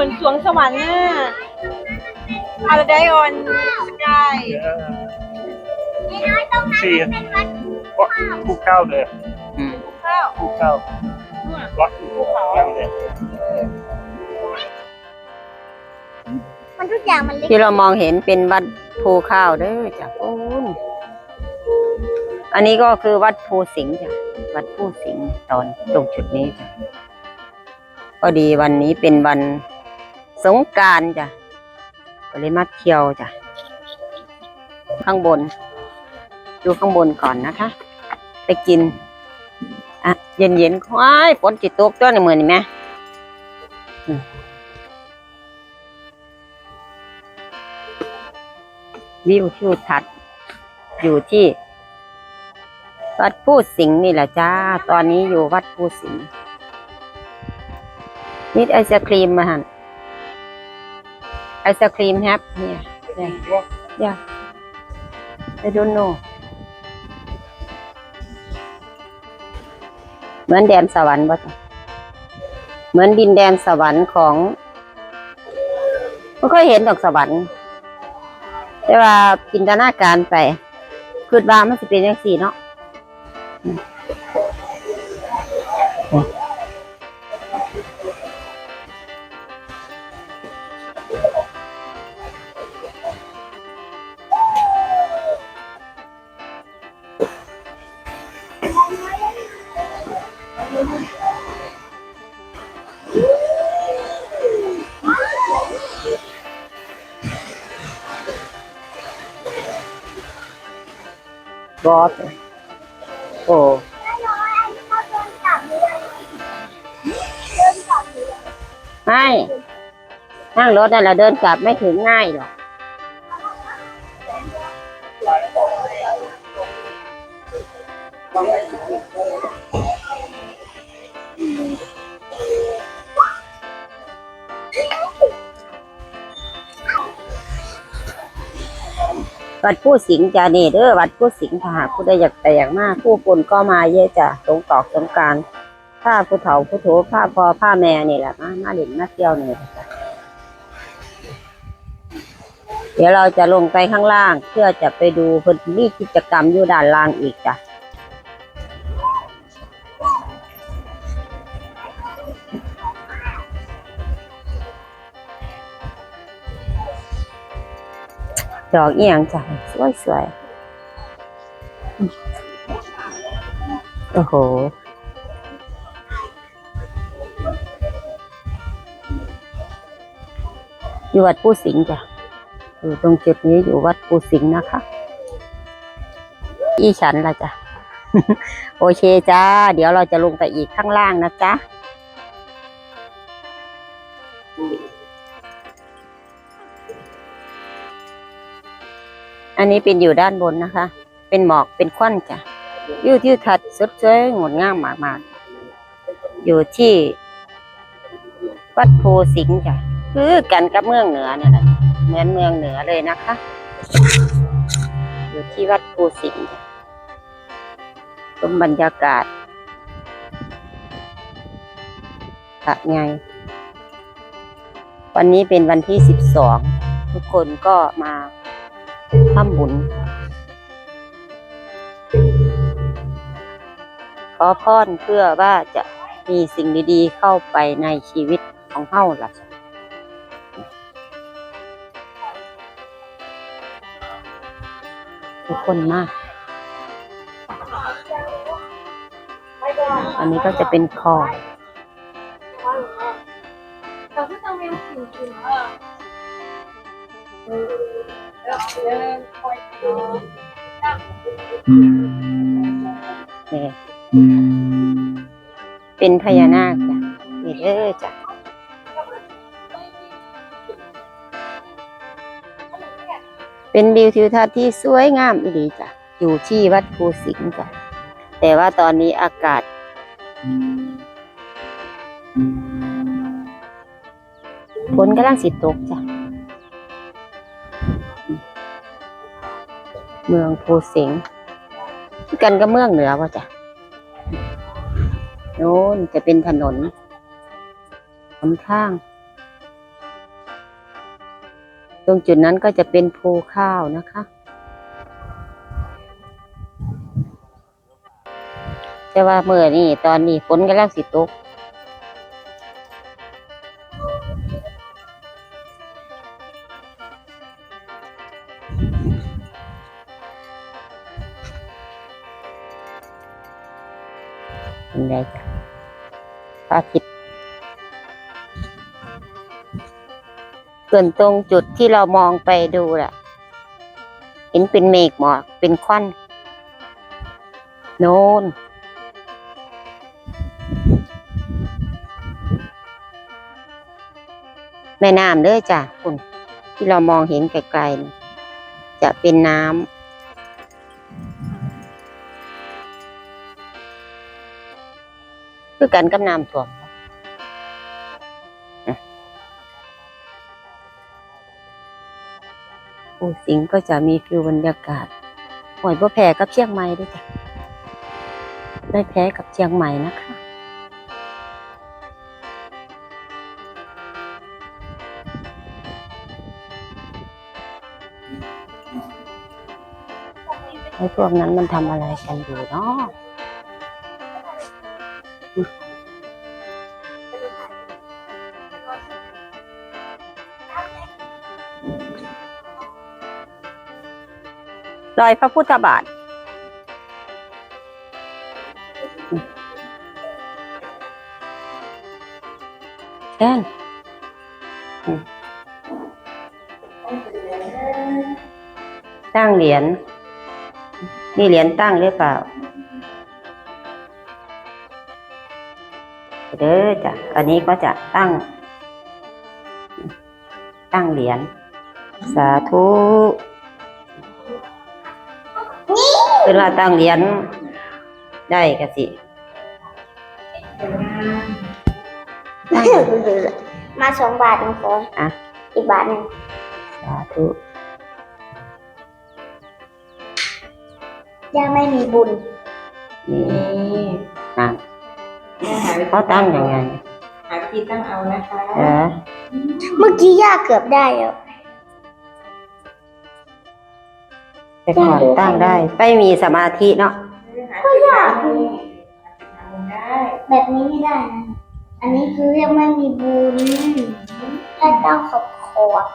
มือนสวงสวรรค์น่ะ Paradise on Sky สี่วัดภูเก้าเลยอืมข้าวภูเก้าวัดภูเขาเลยมันทุกอย่างมันเล็กที่เรามองเห็นเป็นวัดภูข้าวเด้อจ้ะโอ้นอันนี้ก็คือวัดภูสิงห์จ้ะวัดภูสิงห์ตอนตรงจุดนี้จ้ะพอดีวันนี้เป็นวัน สงการจ้ะก็เลยมาเที่ยวจ้ะ ข้างบน ดูข้างบนก่อนนะคะ ไปกิน อะ เย็นๆควายฝนจิตตกตัวในมือนี่แม่อืมวิวทิวทัศน์อยู่ที่ วัดผู้สิงห์นี่แหละจ้า ตอนนี้อยู่วัดผู้สิงห์นิดไอศครีมมาหัน ไอศครีมแฮปเนี่ย Yeah. I don't know เหมือนแดนสวรรค์ป่ะจ๊ะเหมือนดินแดนสวรรค์ของไม่เคยเห็นดอกสวรรค์ แต่ว่าจินตนาการไปคิดว่ามันจะเป็นยังสี่เนาะ บอสโอ้ไม่นั่งรถนั่นแหละเดินกลับไม่ถึงง่ายหรอก วัดผู้สิงห์จ้านี่เด้อวัดผู้สิงห์ถ้าหากผู้ใดอยากแต่อยากมากผู้ปนก็มาเยอะจ้ะสงตอกสงการผ้าผู้เฒ่าผู้โถผ้าพอผ้าแม่นี่แหละมามาเล่นมาเที่ยวนี่จ้ะเดี๋ยวเราจะลงไปข้างล่าง เพื่อจะไปดูคนมีกิจกรรมอยู่ด้านล่างอีกจ้ะ ดอกเอียงจ้ะสวยสวยโอ้โหอยู่วัดปูสิงห์จ้ะอยู่ตรงจุดนี้อยู่วัดปูสิงห์นะคะ อีฉันละจ้ะ โอเคจ้า เดี๋ยวเราจะลงไปอีกข้างล่างนะจ๊ะ อันนี้เป็นอยู่ด้านบนนะคะ เป็นหมอกเป็นควันจ้ะวิวทิวทัศน์สดสวยงดงามมากๆ อยู่ที่วัดโพสิงห์จ้ะคือกันกับเมืองเหนือเนี่ยแหละเหมือนเมืองเหนือเลยนะคะ อยู่ที่วัดโพสิงห์จ้ะชมบรรยากาศอะไงวันนี้เป็นวันที่สิบสองทุกคนก็มา ทำบุญ ขอพรเพื่อว่าจะมีสิ่งดีๆ เข้าไปในชีวิตของเฮาล่ะทุกคนมาก อันนี้ก็จะเป็นคอ นี่เป็นพญานาคจ้ะนี่เด้อจ้ะเป็นวิวทิวทัศน์ที่สวยงามอีหลีจ้ะ อยู่ที่วัดภูสิงห์จ้ะ แต่ว่าตอนนี้อากาศ ฝนกำลังสิตกจ้ะ เมืองภูสิงคือกันกับเมืองเหนือว่าจ้ะโน้นจะเป็นถนนหนทาง ตรงจุดนั้นก็จะเป็นภูข้าวนะคะ แต่ว่าเมื่อนี่ตอนนี้ฝนกำลังสิตก เป็นไงจ้ะพระอาทิตย์ส่วนตรงจุดที่เรามองไปดูล่ะ เห็นเป็นเมฆหมอกเป็นควันโน่นแม่น้ำเด้อจ้ะคุณ ที่เรามองเห็นไกลๆจะเป็นน้ำ คือกันกับน้ำท่วมอะโอ้สิงห์ก็จะมีฟิวบรรยากาศหอยบ่แพ้กับเชียงใหม่ด้วยจ้ะได้แพ้กับเชียงใหม่นะคะ ไอ้พวกนั้นมันทำอะไรกันอยู่เนาะ รอยพระพุทธบาทแค่นอืมตั้งเหรียญนี่เหรียญตั้งหรือเปล่า เด้อจ้ะอันนี้ก็จะตั้ง ตั้งเหรียญสาธุเป็นว่าตั้งเหรียญได้กะสิตั้งมาสองบาทนะคออะอีกบาทหนึ่งสาธุย่าไม่มีบุญนี่ นี่นะแม่หาวิธีเขาตั้งยังไงหาวิธีตั้งเอานะคะเออเมื่อกี้ย่าเกือบได้แล้วแต่ก่อนตั้งได้ ไม่มีสมาธิเนาะก็ยากได้แบบนี้ไม่ได้นะ อันนี้คือเรียกไม่มีบุญถ้าต้องขอบขอบ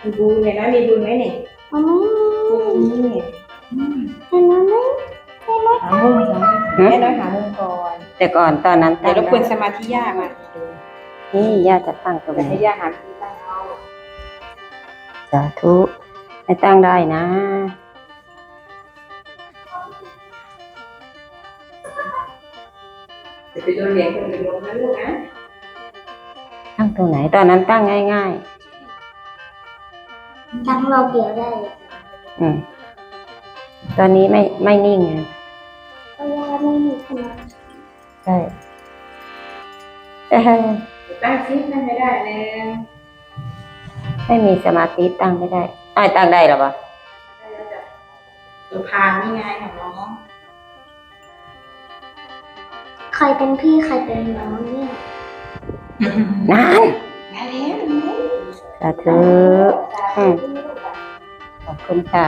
มีบุญเนี่ยนะมีบุญไหมเนี่ยมันไม่มีนี่เห็นไหมเห็นไหมหา มุมแม่น้อยหามุมก่อนแต่ก่อนตอนนั้นเดี๋ตั้ยวงรบกวนสได้มาธิยากมาดูนี่ย่าจะตั้งตรงเดี๋ยวไหนให้ย่าหาวิธีตั้งเอาสาธุให้ตั้งได้นะ เดี๋ยวไปโดนเหรียญคนอื่นลงนะลูกนะตั้งตรงไหน ตอนนั้นตั้งง่าย ทั้งเราเดียวได้ ๆ อืมตอนนี้ไม่ไม่นิ่งไง เพราะย่าไม่มีพลังใช่เอ้ยตั้งซิตั้งไม่ได้เลยไม่มีสมาธิตั้งไม่ได้อ้ายตั้งได้หรอปะตัวพานนี่ไงของน้องใครเป็นพี่ใครเป็นน้องเนี่ยนานได้แล้วสาธุอืมขอบคุณค่ะ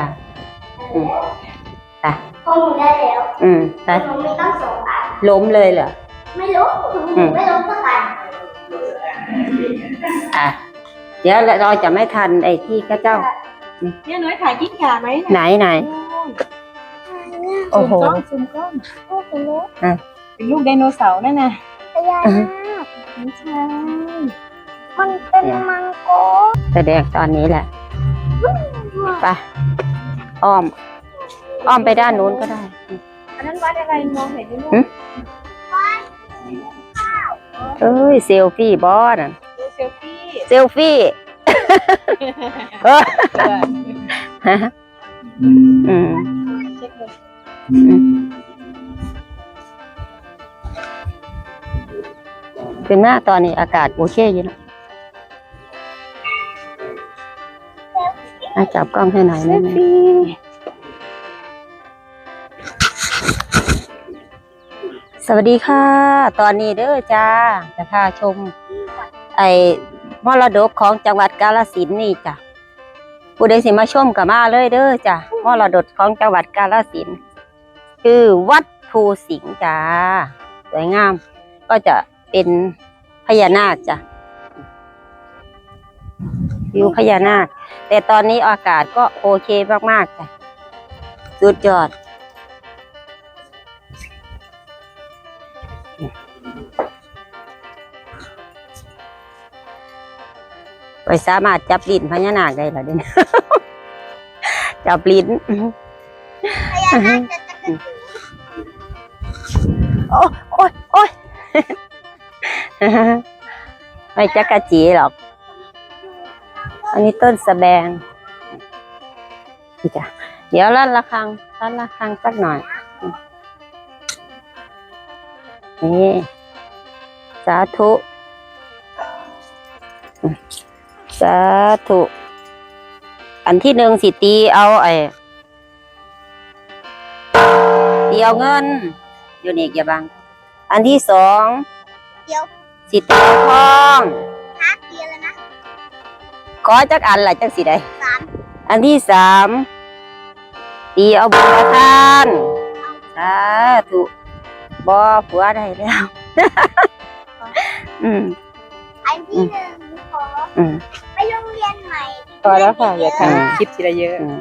อืมค่ะพ่อหนูได้แล้วอืมไปหนูมีตั้งสองอันล้มเลยเหรอ ไม่รู้หนูไม่รู้สักอันอะ เดี๋ยวเราจะไม่ทันไอ้ที่ข้าเจ้า เนี่ยน้อยถ่ายกิ้งก่าไหมไหนไหนโอ้โหซูมกล้องโอ้โหเป็นลูกไดโนเสาร์นั่นน่ะพญานาคไม่ใช่มันเป็นมังกรแสดงตอนนี้แหละไปอ้อม อ้อมไปด้านนู้นก็ได้ อันนั้นวัดอะไรมองเห็นไหมลูกเอ้ยเซลฟี่บอสน่ะดูเซลฟี่เซลฟี่เออฮะอืมเช็คเลยอืมเป็นหน้าตอนนี้อากาศโอเคอยู่นะอะจับกล้องให้หน่อยได้ไหม สวัสดีค่ะ ตอนนี้เด้อจ้าจะพาชม ไอ้มรดกของจังหวัดกาฬสินนี่จ้ะผู้ใดสิมาชมก็มาเลยเด้อจ้ะมรดกของจังหวัดกาฬสินคือวัดภูสิงห์จ้าสวยงาม ก็จะเป็นพญานาคจ้ะวิวพญานาค แต่ตอนนี้อากาศก็โอเคมากๆจ้ะสุดยอด ไปสามารถจับลิ้นพญานาคได้แล้วเด้จับลิ้นโอ้โอ้ยโอ้ยไม่จักกะจีหรอก อันนี้ต้นสะแบงจ้ะเดี๋ยวลั่นละครังลั่นละครังสักหน่อย นี่ สาธุ สาธุ อันที่หนึ่งสิตีเอาไอ้ตีเอาเงิน อยู่นี่อย่าบัง อันที่สองเดี๋ยวสิตีเอาทองฮักเดียวเลยนะขอจักอันละจักสิได้ สามอันที่สามตีเอาบุญประทานสาธุบอผัวได้แล้ว อืม อันที่หนึ่งขอ อืม ไปโรงเรียนใหม่พอแล้วค่ะ อย่าอืมทำคลิปทีละเยอะอืม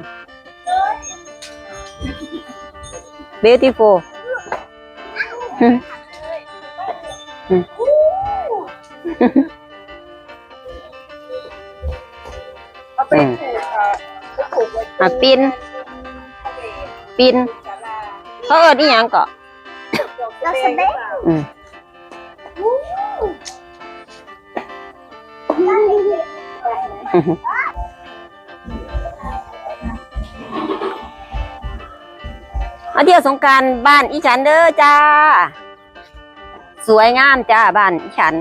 beautiful เอาไปผูกเอ่อไปผูกไว้อะปินปินเขาเอิดนี่ยังเกาะ เราสเปคอืม มาเที่ยวสงการบ้านอีฉันเด้อจ้า สวยงามจ้าบ้านอีฉัน